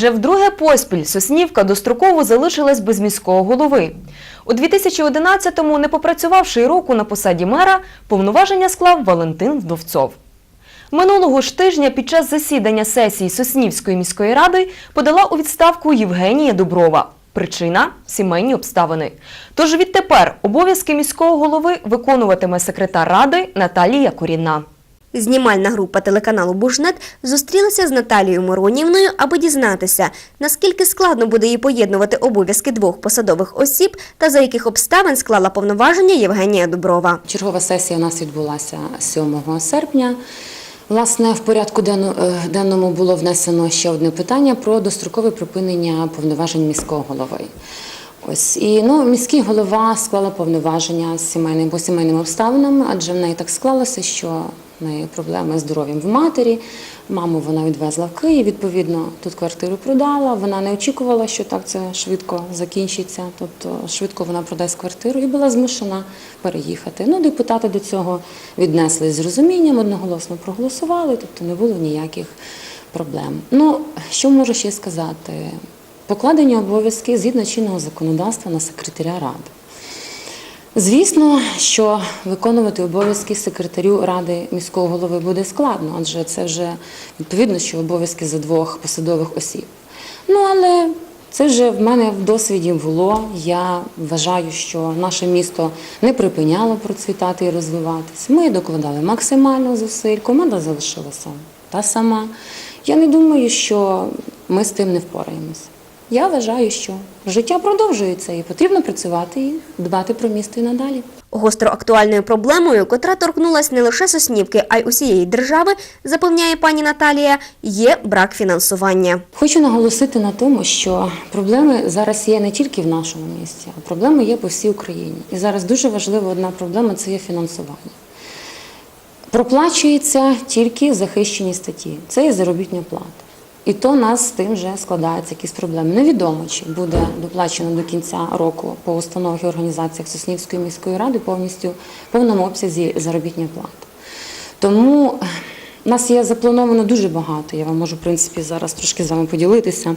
Вже вдруге поспіль Соснівка достроково залишилась без міського голови. У 2011-му, не попрацювавши й року на посаді мера, повноваження склав Валентин Вдовцов. Минулого ж тижня під час засідання сесії Соснівської міської ради подала у відставку Євгенія Дуброва. Причина сімейні обставини. Тож відтепер обов'язки міського голови виконуватиме секретар ради Наталія Корінна. Знімальна група телеканалу Бужнет зустрілася з Наталією Моронівною, аби дізнатися, наскільки складно буде їй поєднувати обов'язки двох посадових осіб та за яких обставин склала повноваження Євгенія Дуброва. Чергова сесія у нас відбулася 7 серпня. Власне, в порядку е, денному було внесено ще одне питання про дострокове припинення повноважень міського голови. Ось і ну, міський голова склала повноваження з сімейним по сімейним обставинам, адже в неї так склалося, що неї проблеми з здоров'ям в матері. Маму вона відвезла в Київ. Відповідно, тут квартиру продала. Вона не очікувала, що так це швидко закінчиться. Тобто швидко вона продасть квартиру і була змушена переїхати. Ну, депутати до цього віднесли з розумінням, одноголосно проголосували, тобто не було ніяких проблем. Ну, що можу ще сказати? Покладені обов'язки згідно чинного законодавства на секретаря ради. Звісно, що виконувати обов'язки секретарю ради міського голови буде складно, адже це вже відповідно, що обов'язки за двох посадових осіб. Ну але це вже в мене в досвіді було. Я вважаю, що наше місто не припиняло процвітати і розвиватись. Ми докладали максимально зусиль, команда залишилася та сама. Я не думаю, що ми з тим не впораємося. Я вважаю, що життя продовжується і потрібно працювати і дбати про місто і надалі. Гостро актуальною проблемою, котра торкнулась не лише Соснівки, а й усієї держави, запевняє пані Наталія, є брак фінансування. Хочу наголосити на тому, що проблеми зараз є не тільки в нашому місті, а проблеми є по всій Україні. І зараз дуже важлива одна проблема це є фінансування. Проплачується тільки захищені статті, це є заробітня плата. І то нас з тим вже складаються якісь проблеми. Невідомо, чи буде доплачено до кінця року по установах і організаціях Соснівської міської ради повністю в повному обсязі заробітної плати. Тому у нас є заплановано дуже багато. Я вам можу, в принципі, зараз трошки з вами поділитися.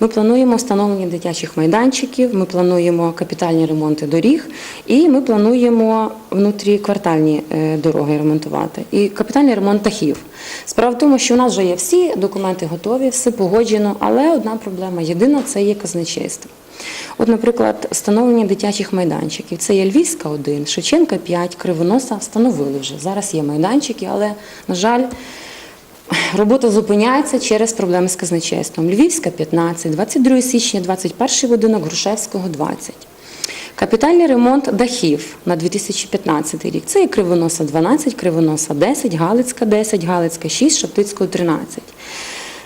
Ми плануємо встановлення дитячих майданчиків, ми плануємо капітальні ремонти доріг, і ми плануємо внутріквартальні е, дороги ремонтувати. І капітальний ремонт дахів. Справа в тому, що в нас вже є всі документи готові, все погоджено, але одна проблема єдина це є казначейство. От, наприклад, встановлення дитячих майданчиків. Це є Львівська 1, Шевченка 5, Кривоноса встановили вже. Зараз є майданчики, але, на жаль, робота зупиняється через проблеми з казначейством. Львівська 15, 22 січня, 21 будинок, Грушевського 20. Капітальний ремонт дахів на 2015 рік. Це є Кривоноса 12, Кривоноса 10, Галицька 10, Галицька 6, Шептицького 13.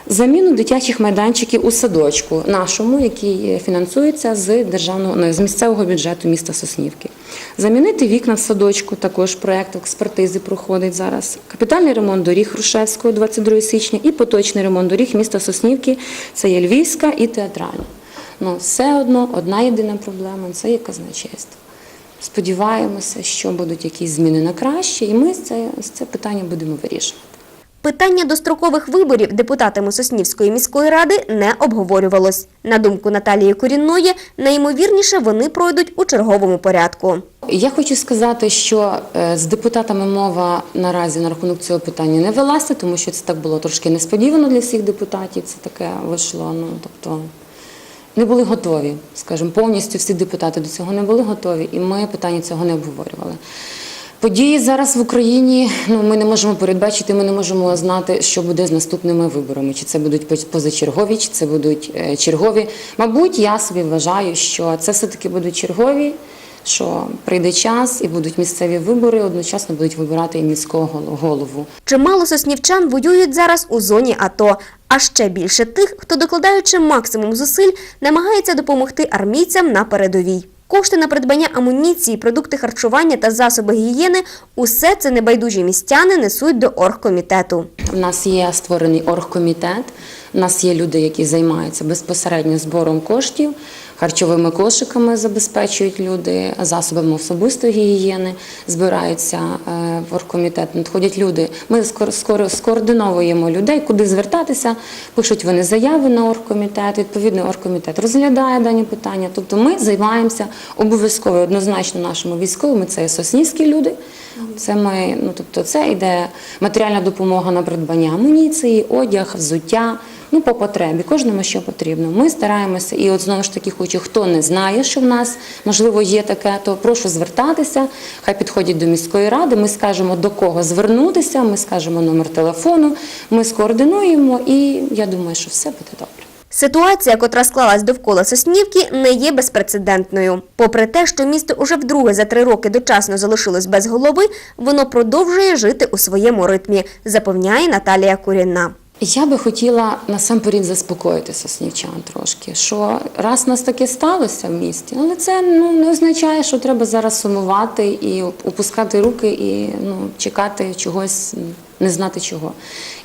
Заміну дитячих майданчиків у садочку нашому, який фінансується з державного ну, з місцевого бюджету міста Соснівки. Замінити вікна в садочку, також проєкт експертизи проходить зараз. Капітальний ремонт доріг Грушевського 22 січня і поточний ремонт доріг міста Соснівки. Це є Львівська і театральна. Ну, все одно одна єдина проблема це є казначейство. Сподіваємося, що будуть якісь зміни на краще, і ми це, це питання будемо вирішувати. Питання дострокових виборів депутатами Соснівської міської ради не обговорювалось. На думку Наталії Корінної, найімовірніше вони пройдуть у черговому порядку. Я хочу сказати, що е, з депутатами мова наразі на рахунок цього питання не велася, тому що це так було трошки несподівано для всіх депутатів. Це таке вийшло. Ну тобто не були готові, скажімо, повністю всі депутати до цього не були готові, і ми питання цього не обговорювали. Події зараз в Україні ну ми не можемо передбачити, ми не можемо знати, що буде з наступними виборами. Чи це будуть позачергові, чи це будуть е, чергові. Мабуть, я собі вважаю, що це все-таки будуть чергові, що прийде час і будуть місцеві вибори, одночасно будуть вибирати і міського голову. Чимало соснівчан воюють зараз у зоні АТО, а ще більше тих, хто, докладаючи максимум зусиль, намагається допомогти армійцям на передовій. Кошти на придбання амуніції, продукти харчування та засоби гігієни – усе це небайдужі містяни несуть до оргкомітету. У нас є створений оргкомітет, у нас є люди, які займаються безпосередньо збором коштів. Харчовими кошиками забезпечують люди, засобами особистої гігієни збираються е, в оргкомітет. Надходять люди. Ми скор- скоро скоординовуємо людей, куди звертатися. Пишуть вони заяви на оргкомітет. Відповідно, оргкомітет розглядає дані питання. Тобто ми займаємося обов'язково однозначно нашими військовими. Це є соснівські люди. Це ми, ну тобто, це йде матеріальна допомога на придбання амуніції, одяг, взуття. Ну, по потребі, кожному що потрібно. Ми стараємося, і от знову ж таки хочу, хто не знає, що в нас можливо є таке, то прошу звертатися. Хай підходять до міської ради. Ми скажемо до кого звернутися. Ми скажемо номер телефону. Ми скоординуємо, і я думаю, що все буде добре. Ситуація, котра склалась довкола Соснівки, не є безпрецедентною. Попри те, що місто уже вдруге за три роки дочасно залишилось без голови, воно продовжує жити у своєму ритмі, запевняє Наталія Курінна. Я би хотіла насамперед заспокоїти соснівчан трошки, що раз нас таке сталося в місті, але це ну не означає, що треба зараз сумувати і опускати руки і ну чекати чогось, не знати чого.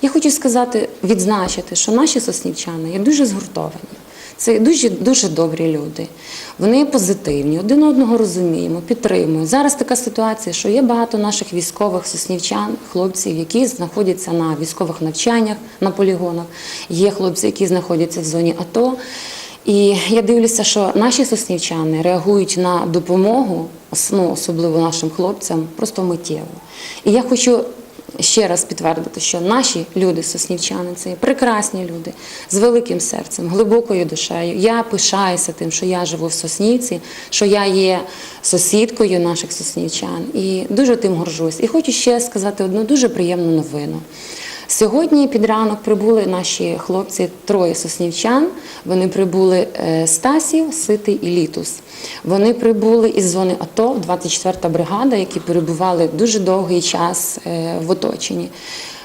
Я хочу сказати, відзначити, що наші соснівчани є дуже згуртовані. Це дуже дуже добрі люди. Вони позитивні, один одного розуміємо, підтримують. Зараз така ситуація, що є багато наших військових соснівчан, хлопців, які знаходяться на військових навчаннях на полігонах. Є хлопці, які знаходяться в зоні АТО. І я дивлюся, що наші соснівчани реагують на допомогу, ну, особливо нашим хлопцям, просто миттєво. І я хочу ще раз підтвердити, що наші люди, соснівчани, це прекрасні люди з великим серцем, глибокою душею. Я пишаюся тим, що я живу в Соснівці, що я є сусідкою наших соснівчан і дуже тим горжусь. І хочу ще сказати одну дуже приємну новину. Сьогодні під ранок прибули наші хлопці, троє соснівчан. Вони прибули е, Стасів, Ситий і Літус. Вони прибули із зони АТО, 24-та бригада, які перебували дуже довгий час е, в оточенні.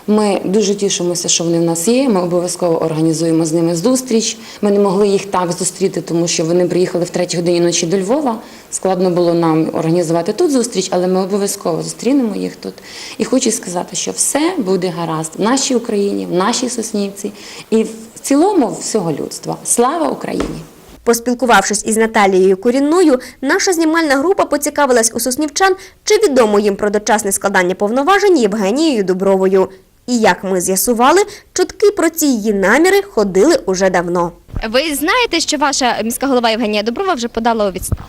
Ми дуже тішимося, що вони в нас є. Ми обов'язково організуємо з ними зустріч. Ми не могли їх так зустріти, тому що вони приїхали в третій годині ночі до Львова. Складно було нам організувати тут зустріч, але ми обов'язково зустрінемо їх тут. І хочу сказати, що все буде гаразд в нашій Україні, в нашій Соснівці і в цілому всього людства. Слава Україні! Поспілкувавшись із Наталією Курінною, наша знімальна група поцікавилась у соснівчан, чи відомо їм про дочасне складання повноважень Євгенією Дубровою. І як ми з'ясували, чутки про ці її наміри ходили уже давно. Ви знаєте, що ваша міська голова Євгенія Доброва вже подала у відставку?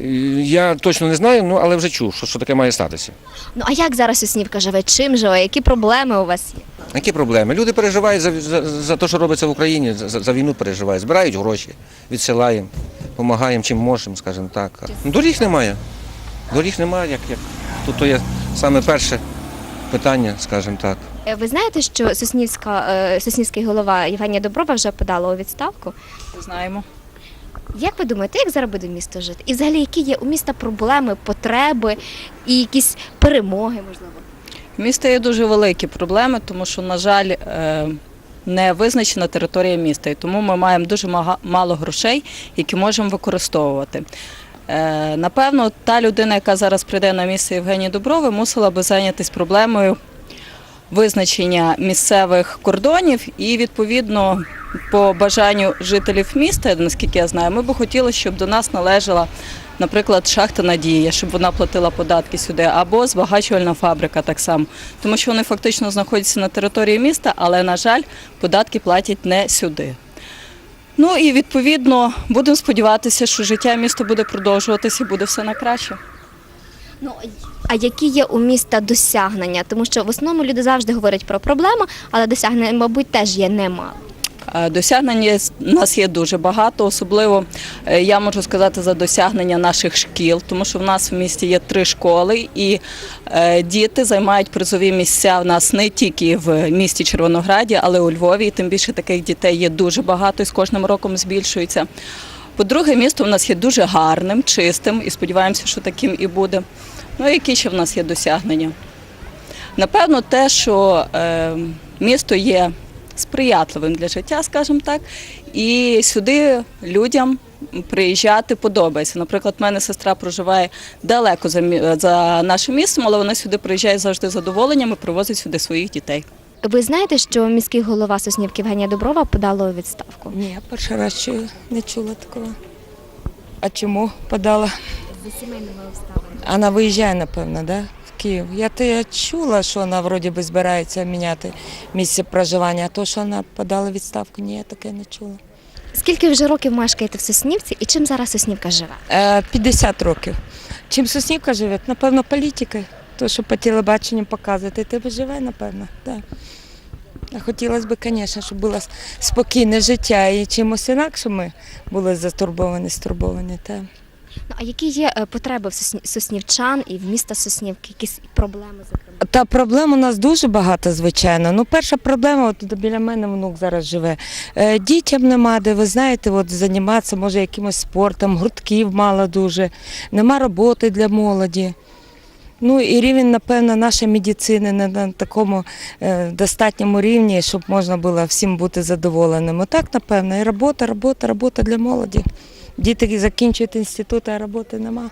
Е, Я точно не знаю, ну але вже чув, що, що таке має статися. Ну а як зараз Соснівка живе? Чим живе? Які проблеми у вас є? Які проблеми? Люди переживають за, за, за те, що робиться в Україні, за, за війну переживають, збирають гроші, відсилаємо, допомагаємо чим можемо, скажімо так. Ну, доріг немає. Доріг немає, як, як. Тут то є саме перше питання, скажімо так. Е, Ви знаєте, що Соснівська, е, Соснівський голова Євгенія Доброва вже подала у відставку? Знаємо. Як ви думаєте, як зараз буде місто жити? І взагалі, які є у міста проблеми, потреби і якісь перемоги, можливо? В міста є дуже великі проблеми, тому що, на жаль, е, не визначена територія міста, і тому ми маємо дуже мало грошей, які можемо використовувати. Напевно, та людина, яка зараз прийде на місце Євгенії Дуброви, мусила би зайнятися проблемою визначення місцевих кордонів і відповідно по бажанню жителів міста, наскільки я знаю, ми би хотіли, щоб до нас належала, наприклад, шахта Надія, щоб вона платила податки сюди, або збагачувальна фабрика так само, тому що вони фактично знаходяться на території міста, але на жаль, податки платять не сюди. Ну і відповідно будемо сподіватися, що життя міста буде продовжуватися і буде все на краще. А які є у міста досягнення? Тому що в основному люди завжди говорять про проблеми, але досягнень, мабуть, теж є немало. Е, Досягнень у нас є дуже багато, особливо е, я можу сказати за досягнення наших шкіл, тому що в нас в місті є три школи, і е, діти займають призові місця в нас не тільки в місті Червонограді, але й у Львові. І тим більше таких дітей є дуже багато і з кожним роком збільшується. По-друге, місто в нас є дуже гарним, чистим, і сподіваємося, що таким і буде. Ну, які ще в нас є досягнення? Напевно, те, що е, місто є сприятливим для життя, скажімо так, і сюди людям приїжджати подобається. Наприклад, в мене сестра проживає далеко за, за нашим містом, але вона сюди приїжджає завжди з задоволенням і привозить сюди своїх дітей. Ви знаєте, що міський голова Соснівки Євгенія Доброва подала у відставку? Ні, я перший раз чую, не чула такого. А чому подала? За сімейними обставинами. Вона виїжджає, напевно, да? в Київ. Я те чула, що вона вроді би збирається міняти місце проживання, а то, що вона подала відставку, ні, я таке не чула. Скільки вже років мешкаєте в Соснівці і чим зараз Соснівка живе? Е, 50 років. Чим Соснівка живе? Напевно, політикою. То, що по телебаченню показують, і тебе живе, напевно. Да. А хотілося б, звісно, щоб було спокійне життя і чимось інакше ми були затурбовані, стурбовані. Та. Ну а які є е, потреби в соснівчан і в міста Соснівки? Якісь проблеми, зокрема? Та проблем у нас дуже багато, звичайно. Ну, перша проблема, от біля мене внук зараз живе. Е, дітям нема де, ви знаєте, от займатися, може, якимось спортом, гуртків мало дуже, нема роботи для молоді. Ну і рівень, напевно, нашої медицини не на такому е, достатньому рівні, щоб можна було всім бути задоволеним. Отак, напевно, і робота, робота, робота для молоді. Діти закінчують інститут, а роботи нема.